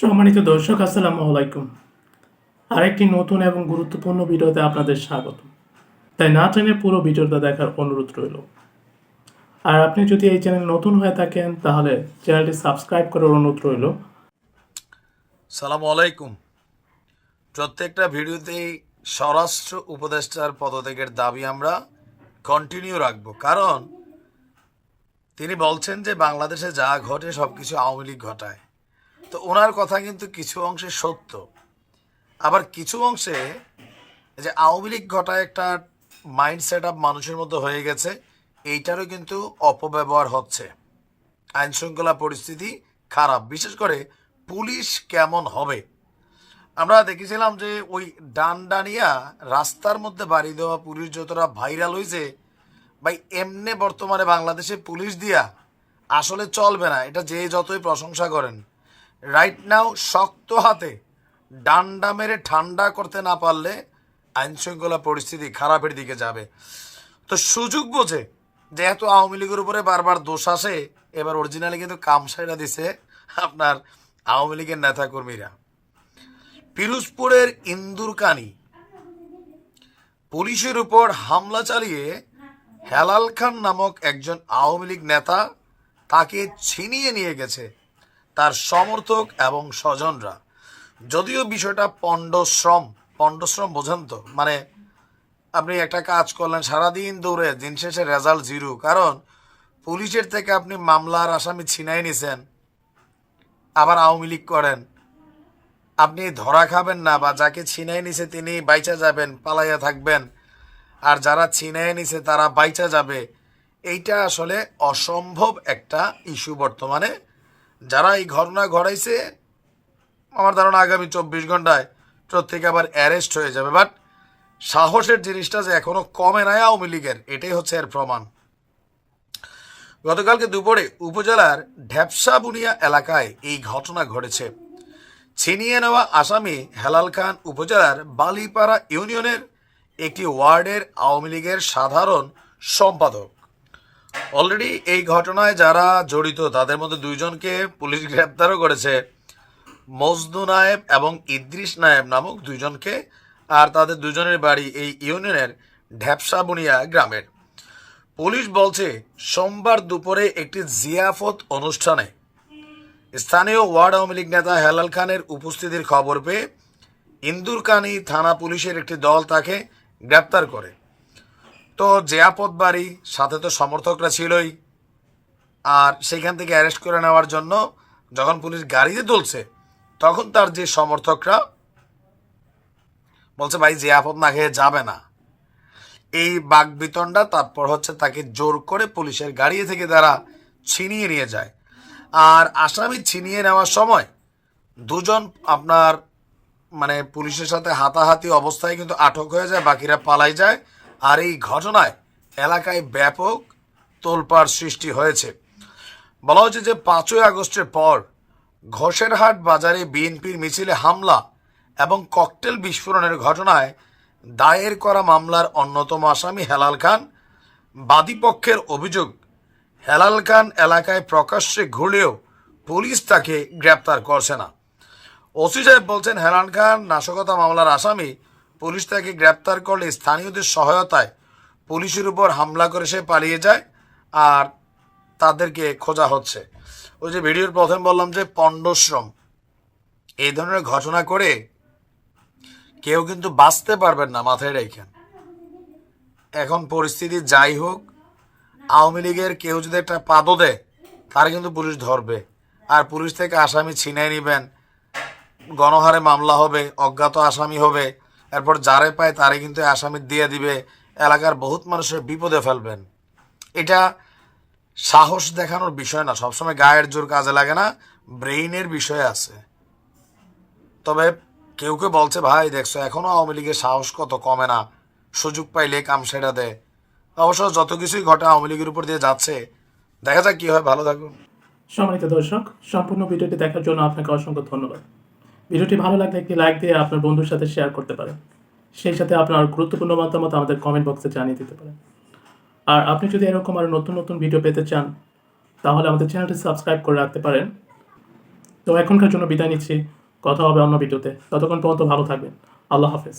সম্মানিত দর্শক, আসসালামু আলাইকুম। আরেকটি নতুন এবং গুরুত্বপূর্ণ ভিডিওতে আপনাদের স্বাগত। তাই না টেনে পুরো ভিডিওটা দেখার অনুরোধ রইল। আর আপনি যদি এই চ্যানেল নতুন হয়ে থাকেন, তাহলে চ্যানেলটি সাবস্ক্রাইব করার অনুরোধ রইল। সালাম আলাইকুম। প্রত্যেকটা ভিডিওতেই স্বরাষ্ট্র উপদেষ্টার পদত্যাগের দাবি আমরা কন্টিনিউ রাখব। কারণ তিনি বলছেন যে বাংলাদেশে যা ঘটে সব কিছু আওয়ামী লীগ ঘটায়। তো ওনার কথা কিন্তু কিছু অংশে সত্য। আবার কিছু অংশে যে আওয়ামী লীগ ঘটায় একটা মাইন্ড সেট আপ মানুষের মধ্যে হয়ে গেছে, এইটারও কিন্তু অপব্যবহার হচ্ছে। আইন শৃঙ্খলা পরিস্থিতি খারাপ, বিশেষ করে পুলিশ কেমন হবে? আমরা দেখেছিলাম যে ওই ডান ডানিয়া রাস্তার মধ্যে বাড়ি দেওয়া পুলিশ যতটা ভাইরাল হয়েছে, ভাই এমনে বর্তমানে বাংলাদেশে পুলিশ দিয়া আসলে চলবে না, এটা যে যতই প্রশংসা করেন। রাইট নাও শক্ত হাতে ডান্ডা মেরে ঠান্ডা করতে না পারলে আইন শৃঙ্খলা পরিস্থিতি খারাপের দিকে যাবে। তো সুযোগ বোঝে যেহেতু আওয়ামী লীগের উপরে বারবার দোষ আসে, এবার অরিজিনালি কিন্তু কামসাইরা দিছে আপনার আওয়ামী লীগের নেতাকর্মীরা। পিরোজপুরের ইন্দুরকানি পুলিশের উপর হামলা চালিয়ে হেলাল খান নামক একজন আওয়ামী লীগ নেতা তাকে ছিনিয়ে নিয়ে গেছে। তার সমর্থক এবং স্বজনরা। যদিও বিষয়টা পণ্ডশ্রম পণ্ডশ্রম বোঝেন তো? মানে আপনি একটা কাজ করলেন, সারাদিন দৌড়ে, দিন শেষে রেজাল্ট জিরো। কারণ পুলিশের থেকে আপনি মামলার আসামি ছিনাই নিছেন, আবার আওয়ামী লীগ করেন। আপনি ধরা খাবেন না বা যাকে ছিনাই নিছে তিনি বাইচা যাবেন, পালাইয়া থাকবেন। আর যারা ছিনাই নিছে তারা বাইচা যাবে। এইটা আসলে অসম্ভব একটা ইস্যু বর্তমানে। যারা এই ঘটনা ঘটাইছে, আমার ধারণা আগামী চব্বিশ ঘন্টায় প্রত্যেকে আবার অ্যারেস্ট হয়ে যাবে। বাট সাহসের জিনিসটা যে এখনও কমে নাই আওয়ামী লীগের, এটাই হচ্ছে এর প্রমাণ। গতকালকে দুপুরে উপজেলার ঢ্যাপসা বুনিয়া এলাকায় এই ঘটনা ঘটেছে। ছিনিয়ে নেওয়া আসামি হেলাল খান উপজেলার বালিপাড়া ইউনিয়নের একটি ওয়ার্ডের আওয়ামী লীগের সাধারণ সম্পাদক। অলরেডি এই ঘটনায় যারা জড়িত, তাদের মধ্যে দুইজনকে পুলিশ গ্রেপ্তারও করেছে। মজদু নায়েব এবং ইদ্রিস নায়েব নামক দুইজনকে, আর তাদের দুজনের বাড়ি এই ইউনিয়নের ঢ্যাপসাবুনিয়া গ্রামের। পুলিশ বলছে, সোমবার দুপুরে একটি জিয়াফত অনুষ্ঠানে স্থানীয় ওয়ার্ড আওয়ামী লীগ নেতা হেলাল খানের উপস্থিতির খবর পেয়ে ইন্দুরকানি থানা পুলিশের একটি দল তাকে গ্রেপ্তার করে। তো জিয়াপত বাড়ি, সাথে তো সমর্থকরা ছিলই। আর সেখান থেকে অ্যারেস্ট করে নেওয়ার জন্য যখন পুলিশ গাড়িতে তুলছে, তখন তার যে সমর্থকরা বলছে, ভাই জিয়াপত না খেয়ে যাবে না। এই বাঘ বিতণ্ডা তারপর হচ্ছে তাকে জোর করে পুলিশের গাড়ি থেকে তারা ছিনিয়ে নিয়ে যায়। আর আসামি ছিনিয়ে নেওয়ার সময় দুজন আপনার মানে পুলিশের সাথে হাতাহাতি অবস্থায় কিন্তু আটক হয়ে যায়, বাকিরা পালাই যায়। আর এই ঘটনায় এলাকায় ব্যাপক তোলপাড় সৃষ্টি হয়েছে। বলা হচ্ছে যে পাঁচই আগস্টের পর ঘোষেরহাট বাজারে বিএনপির মিছিলে হামলা এবং ককটেল বিস্ফোরণের ঘটনায় দায়ের করা মামলার অন্যতম আসামি হেলাল খান। বাদীপক্ষের অভিযোগ, হেলাল খান এলাকায় প্রকাশ্যে ঘুরলেও পুলিশ তাকে গ্রেপ্তার করছে না। ওসি সাহেব বলছেন, হেলাল খান নাশকতা মামলার আসামি পুলিশ তাকে গ্রেপ্তার করলে স্থানীয়দের সহায়তায় পুলিশের উপর হামলা করে সে পালিয়ে যায় আর তাদেরকে খোঁজা হচ্ছে। ওই যে ভিডিওর প্রথম বললাম যে পণ্ডশ্রম, এই ধরনের ঘটনা করে কেউ কিন্তু বাঁচতে পারবেন না মাথায় রেখেন এখন পরিস্থিতি যাই হোক, আওয়ামী লীগের কেউ যদি একটা পাদও দেয়, তার কিন্তু পুলিশ ধরবে। আর পুলিশ থেকে আসামি ছিনাই নেবেন। গণহারে মামলা হবে, অজ্ঞাত আসামি হবে। এরপর যারে পায় তারে কিন্তু আসামি দিয়ে দিবে। এলাকার বহুত মানুষের বিপদে ফেলবেন। এটা সাহস দেখানোর বিষয় না। সবসময় গায়ের জোর কাজে লাগে না, ব্রেইনের বিষয় আছে। তবে কেউ কেউ বলছে, ভাই, দেখছ, এখনও আওয়ামী লীগের সাহস কত কমে না। সুযোগ পাইলে কাম সেটা দেয় অবশ্য যত কিছুই ঘটে আওয়ামী লীগের উপর দিয়ে যাচ্ছে, দেখা যাক কি হয়। ভালো থাকুন। সম্মানিত দর্শক, সম্পূর্ণ ভিডিওটি দেখার জন্য আপনাকে অসংখ্য ধন্যবাদ। ভিডিওটি ভালো লাগলে একটি লাইক দিয়ে আপনার বন্ধুর সাথে শেয়ার করতে পারেন। সেই সাথে আপনার গুরুত্বপূর্ণ মতামত আমাদের কমেন্ট বক্সে জানিয়ে দিতে পারেন। আর আপনি যদি এরকম আরও নতুন নতুন ভিডিও পেতে চান, তাহলে আমাদের চ্যানেলটি সাবস্ক্রাইব করে রাখতে পারেন। তো এখনকার জন্য বিদায় নিচ্ছি। কথা হবে অন্য ভিডিওতে ততক্ষণ পর্যন্ত ভালো থাকবেন। আল্লাহ হাফেজ।